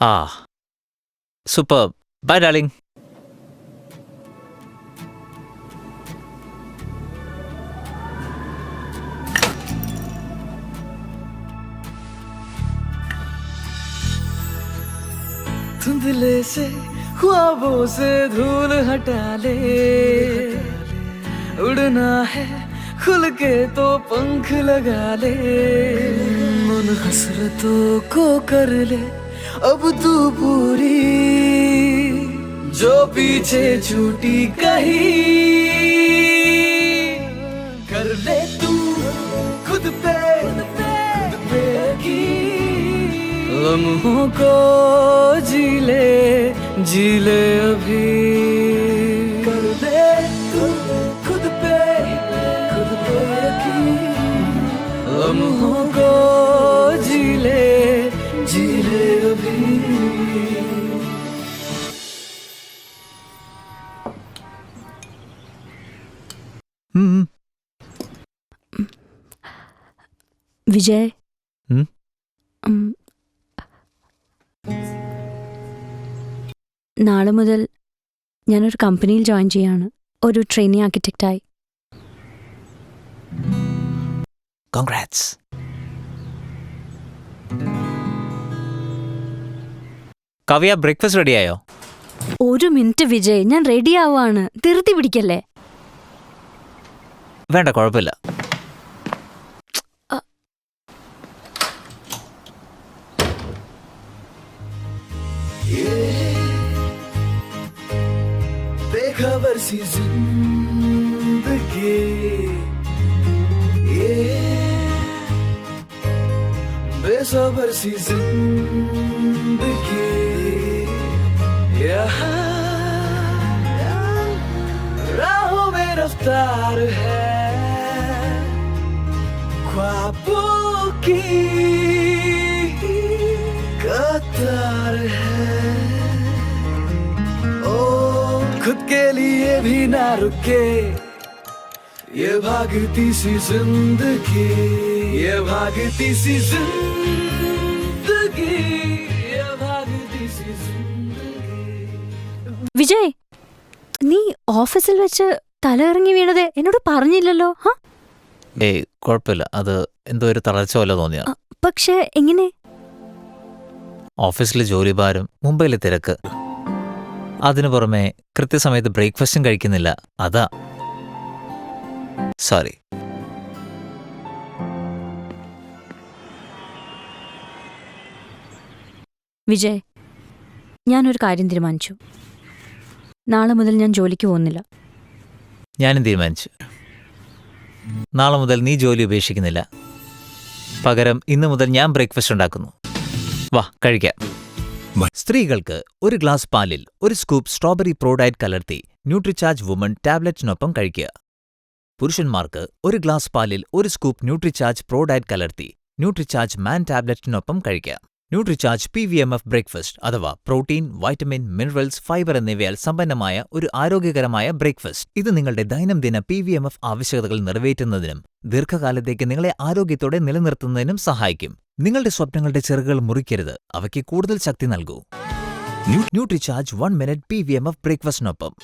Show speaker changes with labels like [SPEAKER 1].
[SPEAKER 1] Ah. Superb. Bye, darling.
[SPEAKER 2] धुंधले से ख्वाबों से धूल हटा ले उड़ना है खुल के तो पंख लगा ले उन हसरतों को कर ले अब तू पूरी, जो पीछे छूटी कहीं, कर ले तू खुद पे खुद। लम्हों को जी ले जी ले अभी कर ले तू खुद पे खुद पे यकीन। लम्हों को जी ले अभी
[SPEAKER 3] വിജയ്
[SPEAKER 1] ഉം?
[SPEAKER 3] ഉം. നാളെ മുതൽ ഞാനൊരു കമ്പനിയിൽ ജോയിൻ ചെയ്യാണ് ഒരു ട്രെയിനിങ് ആർക്കിടെക്റ്റായി
[SPEAKER 1] കോൺഗ്രാറ്റ്സ് കവ്യ ബ്രേക്ക്ഫാസ്റ്റ് റെഡിയായോ
[SPEAKER 3] ഒരു മിനിറ്റ് വിജയ് ഞാൻ റെഡി ആവാണ് ധൃതി പിടിക്കല്ലേ
[SPEAKER 1] വേണ്ട കുഴപ്പമില്ല
[SPEAKER 2] बेखबर सी जिंदगी ये बेसबर सी जिंदगी ख्वाबों की कतार है ओ खुद के लिए भी ना रुके ये भागती सी जिंदगी ये भागती सी जिंदगी ये भागती सी जिंदगी
[SPEAKER 3] വിജയ് നീ ഓഫീസിൽ വെച്ച് തലയിറങ്ങി വീണത് എന്നോട് പറഞ്ഞില്ലല്ലോ ഹാ
[SPEAKER 1] ഏയ് കുഴപ്പമില്ല. അത് എന്തോ ഒരു തളർച്ച പോലെ തോന്നിയാ.
[SPEAKER 3] പക്ഷേ എങ്ങനെ?
[SPEAKER 1] ഓഫീസിലെ ജോലിഭാരം മുംബൈയിലെ തിരക്ക്. അതിനു പുറമെ കൃത്യസമയത്ത് ബ്രേക്ക്ഫാസ്റ്റും കഴിക്കുന്നില്ല. അതാ. സോറി.
[SPEAKER 3] വിജയ് ഞാനൊരു കാര്യം തീരുമാനിച്ചു. നാളെ മുതൽ ഞാൻ ജോലിക്ക് പോകുന്നില്ല.
[SPEAKER 1] ഞാനും തീരുമാനിച്ചു. നാളെ മുതൽ നീ ജോലി ഉപേക്ഷിക്കുന്നില്ല. പകരം ഇന്നു മുതൽ ഞാൻ ബ്രേക്ക്ഫാസ്റ്റ് ഉണ്ടാക്കുന്നു. വാ കഴിക്കാം. സ്ത്രീകൾക്ക് ഒരു ഗ്ലാസ് പാലിൽ ഒരു സ്കൂപ്പ് സ്ട്രോബെറി പ്രോഡൈറ്റ് കലർത്തി ന്യൂട്രിചാർജ് വുമൺ ടാബ്ലറ്റിനൊപ്പം കഴിക്കുക. പുരുഷന്മാർക്ക് ഒരു ഗ്ലാസ് പാലിൽ ഒരു സ്കൂപ്പ് ന്യൂട്രിചാർജ് പ്രോഡൈറ്റ് കലർത്തി ന്യൂട്രിചാർജ് മാൻ ടാബ്ലറ്റിനൊപ്പം കഴിക്കാം. Nutricharge P V M F breakfast അഥവാ പ്രോട്ടീൻ വൈറ്റമിൻ മിനറൽസ് ഫൈബർ എന്നിവയാൽ സമ്പന്നമായ ഒരു ആരോഗ്യകരമായ ബ്രേക്ക്ഫാസ്റ്റ് ഇത് നിങ്ങളുടെ ദൈനംദിന പി വി എം എഫ് ആവശ്യകതകൾ നിറവേറ്റുന്നതിനും ദീർഘകാലത്തേക്ക് നിങ്ങളെ ആരോഗ്യത്തോടെ നിലനിർത്തുന്നതിനും സഹായിക്കും. നിങ്ങളുടെ സ്വപ്നങ്ങളുടെ ചെറുകൾ മുറിക്കരുത്. അവയ്ക്ക് കൂടുതൽ ശക്തി നൽകൂ. Nutricharge one minute P V M F ബ്രേക്ക്ഫാസ്റ്റിനൊപ്പം